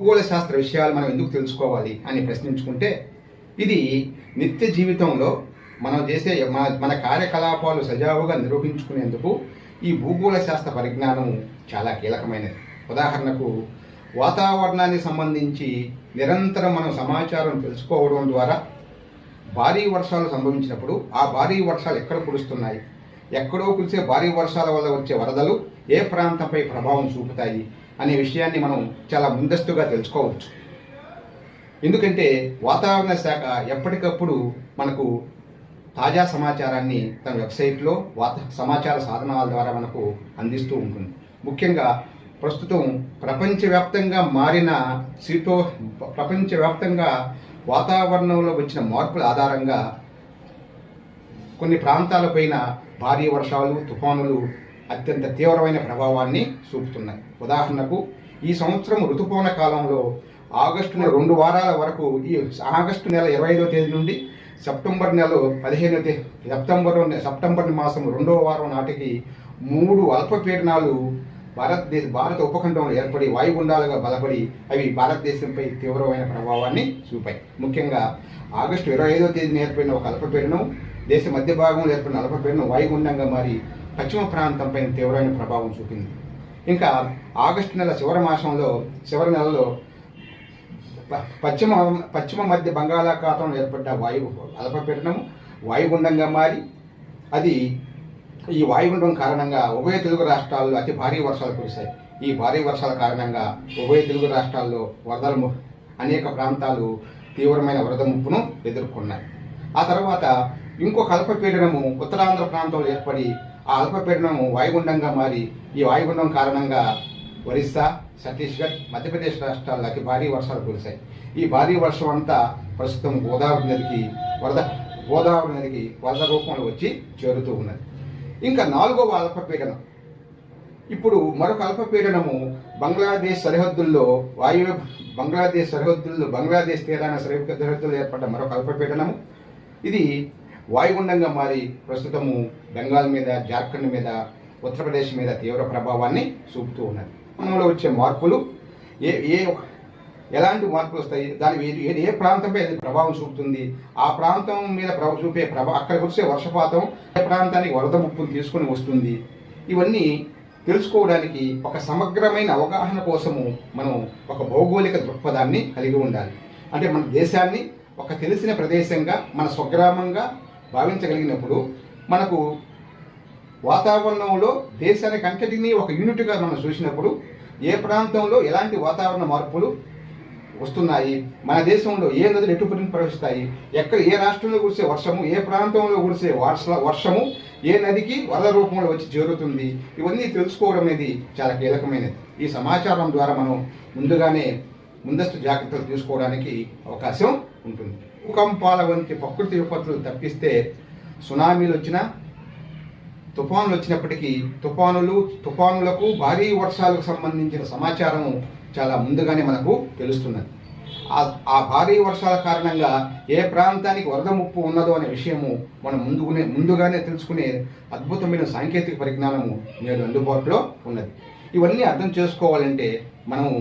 భూగోళ శాస్త్ర విషయాలు మనం ఎందుకు తెలుసుకోవాలి అని ప్రశ్నించుకుంటే ఇది నిత్య జీవితంలో మనం చేసే మన మన కార్యకలాపాలు సజావుగా నిర్వహించుకునేందుకు ఈ భూగోళ శాస్త్ర పరిజ్ఞానం చాలా కీలకమైనది. ఉదాహరణకు వాతావరణానికి సంబంధించి నిరంతరం మనం సమాచారం తెలుసుకోవడం ద్వారా భారీ వర్షాలు సంభవించినప్పుడు ఆ భారీ వర్షాలు ఎక్కడ కురుస్తున్నాయి? ఎక్కడో కురిసే భారీ వర్షాల వల్ల వచ్చే వరదలు ఏ ప్రాంతంపై ప్రభావం చూపుతాయి? అనే విషయాన్ని మనం చాలా ముందస్తుగా తెలుసుకోవచ్చు. ఎందుకంటే వాతావరణ శాఖ ఎప్పటికప్పుడు మనకు తాజా సమాచారాన్ని తన వెబ్సైట్లో వాత సమాచార సాధనాల ద్వారా మనకు అందిస్తూ ఉంటుంది. ముఖ్యంగా ప్రస్తుతం ప్రపంచవ్యాప్తంగా మారిన శీతో ప్రపంచవ్యాప్తంగా వాతావరణంలో వచ్చిన మార్పుల ఆధారంగా కొన్ని ప్రాంతాలపైన భారీ వర్షాలు తుఫానులు అత్యంత తీవ్రమైన ప్రభావాన్ని చూపుతున్నాయి. ఉదాహరణకు ఈ సంవత్సరం ఋతుపవన కాలంలో ఆగస్టు నెల రెండు వారాల వరకు ఈ ఆగస్టు నెల ఇరవై ఐదో తేదీ నుండి సెప్టెంబర్ నెల పదిహేనో తేదీ సెప్టెంబర్ సెప్టెంబర్ మాసం రెండవ వారం నాటికి మూడు అల్పపీడనాలు భారతదేశ భారత ఉపఖండంలో ఏర్పడి వాయుగుండాలుగా బలపడి అవి భారతదేశంపై తీవ్రమైన ప్రభావాన్ని చూపాయి. ముఖ్యంగా ఆగస్టు ఇరవై ఐదో తేదీన ఏర్పడిన ఒక అల్పపీడనం దేశ మధ్య భాగంలో ఏర్పడిన అల్పపీడనం వాయుగుండంగా మారి పశ్చిమ ప్రాంతంపై తీవ్రమైన ప్రభావం చూపింది. ఇంకా ఆగస్టు నెల చివరి మాసంలో చివరి నెలలో ప- పశ్చిమ పశ్చిమ మధ్య బంగాళాఖాతంలో ఏర్పడ్డ వాయువు అల్పపీడనము వాయుగుండంగా మారి అది ఈ వాయుగుండం కారణంగా ఉభయ తెలుగు రాష్ట్రాల్లో అతి భారీ వర్షాలు కురిశాయి. ఈ భారీ వర్షాల కారణంగా ఉభయ తెలుగు రాష్ట్రాల్లో వరదలు అనేక ప్రాంతాలు తీవ్రమైన వరద ముప్పును ఎదుర్కొన్నాయి. ఆ తర్వాత ఇంకొక అల్పపీడనము ఉత్తరాంధ్ర ప్రాంతంలో ఏర్పడి ఆ అల్పపీడనము వాయుగుండంగా మారి ఈ వాయుగుండం కారణంగా ఒరిస్సా ఛత్తీస్గఢ్ మధ్యప్రదేశ్ రాష్ట్రాలకి భారీ వర్షాలు కురిశాయి. ఈ భారీ వర్షం అంతా ప్రస్తుతం గోదావరి నదికి వరద గోదావరి నదికి వరద రూపంలో వచ్చి చేరుతూ ఉన్నది. ఇంకా నాలుగవ అల్పపీడనం. ఇప్పుడు మరొక అల్పపీడనము బంగ్లాదేశ్ సరిహద్దుల్లో వాయు బంగ్లాదేశ్ సరిహద్దుల్లో బంగ్లాదేశ్ తీరాన సరిహద్దు సరిహద్దుల్లో ఏర్పడ్డ మరొక అల్పపీడనము. ఇది వాయుగుండంగా మారి ప్రస్తుతము బెంగాల్ మీద జార్ఖండ్ మీద ఉత్తరప్రదేశ్ మీద తీవ్ర ప్రభావాన్ని చూపుతూ ఉన్నది. మనలో వచ్చే మార్పులు ఏ ఏ ఎలాంటి మార్పులు వస్తాయి? దాని ఏ- ఏ ప్రాంతంపై అది ప్రభావం చూపుతుంది? ఆ ప్రాంతం మీద ప్రభావం చూపే ప్రభావం అక్కడికి వచ్చే వర్షపాతం ఏ ప్రాంతానికి వరద ముప్పును తీసుకొని వస్తుంది? ఇవన్నీ తెలుసుకోవడానికి ఒక సమగ్రమైన అవగాహన కోసము మనం ఒక భౌగోళిక దృక్పథాన్ని కలిగి ఉండాలి. అంటే మన దేశాన్ని ఒక తెలిసిన ప్రదేశంగా మన స్వగ్రామంగా భావించగలిగినప్పుడు మనకు వాతావరణంలో దేశానికి అంతటినీ ఒక యూనిట్గా మనం చూసినప్పుడు ఏ ప్రాంతంలో ఎలాంటి వాతావరణ మార్పులు వస్తున్నాయి? మన దేశంలో ఏ నదులు ఎటుపడిని ప్రవహిస్తాయి? ఎక్కడ ఏ రాష్ట్రంలో కురిసే వర్షము? ఏ ప్రాంతంలో కురిసే వర్ష వర్షము? ఏ నదికి వరద రూపంలో వచ్చి చేరుతుంది? ఇవన్నీ తెలుసుకోవడం అనేది చాలా కీలకమైనది. ఈ సమాచారం ద్వారా మనం ముందుగానే ముందస్తు జాగ్రత్తలు తీసుకోవడానికి అవకాశం ఉంటుంది. భూకంపాల వంటి ప్రకృతి విపత్తులు తప్పిస్తే సునామీలు వచ్చినా తుఫానులు వచ్చినప్పటికీ తుఫానులు తుఫానులకు భారీ వర్షాలకు సంబంధించిన సమాచారం చాలా ముందుగానే మనకు తెలుస్తున్నది. ఆ ఆ భారీ వర్షాల కారణంగా ఏ ప్రాంతానికి వరద ముప్పు ఉన్నదో అనే విషయము మనం ముందుగానే ముందుగానే తెలుసుకునే అద్భుతమైన సాంకేతిక పరిజ్ఞానము నేడు అందుబాటులో ఉన్నది. ఇవన్నీ అర్థం చేసుకోవాలంటే మనము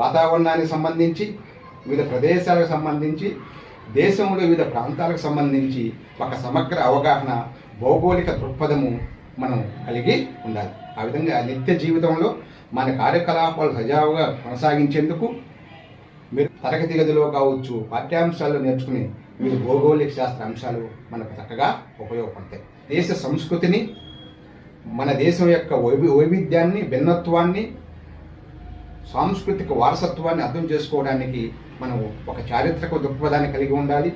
వాతావరణానికి సంబంధించి వివిధ ప్రదేశాలకు సంబంధించి దేశంలో వివిధ ప్రాంతాలకు సంబంధించి ఒక సమగ్ర అవగాహన భౌగోళిక దృక్పథము మనం కలిగి ఉండాలి. ఆ విధంగా నిత్య జీవితంలో మన కార్యకలాపాలు సజావుగా కొనసాగించేందుకు మీరు తరగతి గదిలో కావచ్చు పాఠ్యాంశాల్లో నేర్చుకునే వివిధ భౌగోళిక శాస్త్ర అంశాలు మనకు చక్కగా ఉపయోగపడతాయి. దేశ సంస్కృతిని మన దేశం యొక్క వైవి వైవిధ్యాన్ని భిన్నత్వాన్ని సాంస్కృతిక వారసత్వాన్ని అర్థం చేసుకోవడానికి మనం ఒక చారిత్రక దృక్పథాన్ని కలిగి ఉండాలి.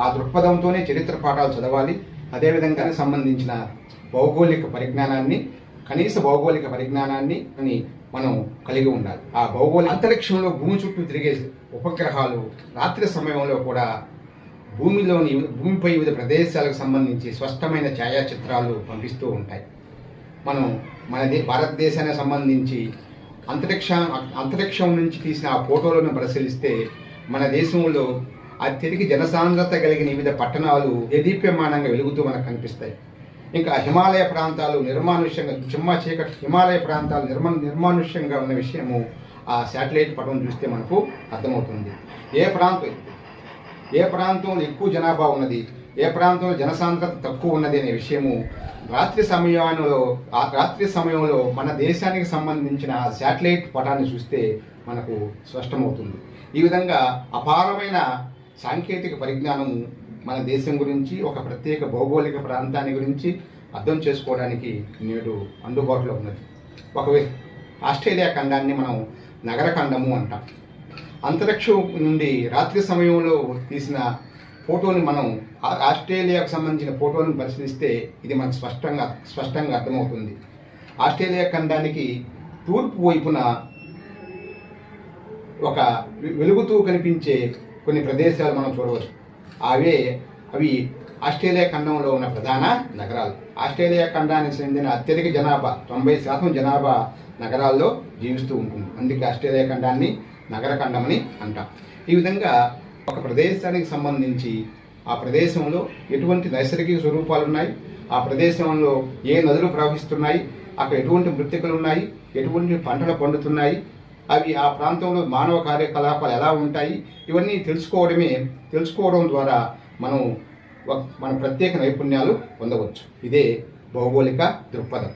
ఆ దృక్పథంతోనే చరిత్ర పాఠాలు చదవాలి. అదేవిధంగా సంబంధించిన భౌగోళిక పరిజ్ఞానాన్ని కనీస భౌగోళిక పరిజ్ఞానాన్ని అని మనం కలిగి ఉండాలి. ఆ భౌగోళిక అంతరిక్షంలో భూమి చుట్టూ తిరిగే ఉపగ్రహాలు రాత్రి సమయంలో కూడా భూమిలోని భూమిపై వివిధ ప్రదేశాలకు సంబంధించి స్పష్టమైన ఛాయాచిత్రాలు పంపిస్తూ ఉంటాయి. మనం మన దే- భారతదేశానికి సంబంధించి అంతరిక్ష అంతరిక్షం నుంచి తీసిన ఆ ఫోటోలను పరిశీలిస్తే మన దేశంలో అత్యధిక జనసాంద్రత కలిగిన వివిధ పట్టణాలు దేదీప్యమానంగా వెలుగుతూ మనకు కనిపిస్తాయి. ఇంకా హిమాలయ ప్రాంతాలు నిర్మానుష్యంగా చిమ్మ చీకటి హిమాలయ ప్రాంతాలు నిర్మ నిర్మానుష్యంగా ఉన్న విషయము ఆ శాటిలైట్ పటం చూస్తే మనకు అర్థమవుతుంది. ఏ ప్రాంతం ఏ ప్రాంతంలో ఎక్కువ జనాభా ఉన్నది? ఏ ప్రాంతంలో జనసాంద్రత తక్కువ ఉన్నది అనే విషయము రాత్రి సమయంలో ఆ రాత్రి సమయంలో మన దేశానికి సంబంధించిన శాటిలైట్ పటాన్ని చూస్తే మనకు స్పష్టమవుతుంది. ఈ విధంగా అపారమైన సాంకేతిక పరిజ్ఞానం మన దేశం గురించి ఒక ప్రత్యేక భౌగోళిక ప్రాంతాన్ని గురించి అర్థం చేసుకోవడానికి నేడు అందుబాటులో ఉన్నది. ఒక ఆస్ట్రేలియా ఖండాన్ని మనం నగర ఖండము అంటాం. అంతరిక్షం నుండి రాత్రి సమయంలో తీసిన ఫోటోని మనం ఆస్ట్రేలియాకు సంబంధించిన ఫోటోని పరిశీలిస్తే ఇది మనకు స్పష్టంగా స్పష్టంగా అర్థమవుతుంది. ఆస్ట్రేలియా ఖండానికి తూర్పు వైపున ఒక వెలుగుతూ కనిపించే కొన్ని ప్రదేశాలు మనం చూడవచ్చు. అవే అవి ఆస్ట్రేలియా ఖండంలో ఉన్న ప్రధాన నగరాలు. ఆస్ట్రేలియా ఖండానికి చెందిన అత్యధిక జనాభా తొంభై శాతం జనాభా నగరాల్లో జీవిస్తూ ఉంటుంది. అందుకే ఆస్ట్రేలియా ఖండాన్ని నగర ఖండమని అంటాం. ఈ విధంగా ఒక ప్రదేశానికి సంబంధించి ఆ ప్రదేశంలో ఎటువంటి నైసర్గిక స్వరూపాలు ఉన్నాయి ఆ ప్రదేశంలో ఏ నదులు ప్రవహిస్తున్నాయి? అక్కడ ఎటువంటి మృతికలు ఉన్నాయి ఎటువంటి పంటలు పండుతున్నాయి? అవి ఆ ప్రాంతంలో మానవ కార్యకలాపాలు ఎలా ఉంటాయి? ఇవన్నీ తెలుసుకోవడమే తెలుసుకోవడం ద్వారా మనం మన ప్రత్యేక నైపుణ్యాలు పొందవచ్చు. ఇదే భౌగోళిక దృక్పథం.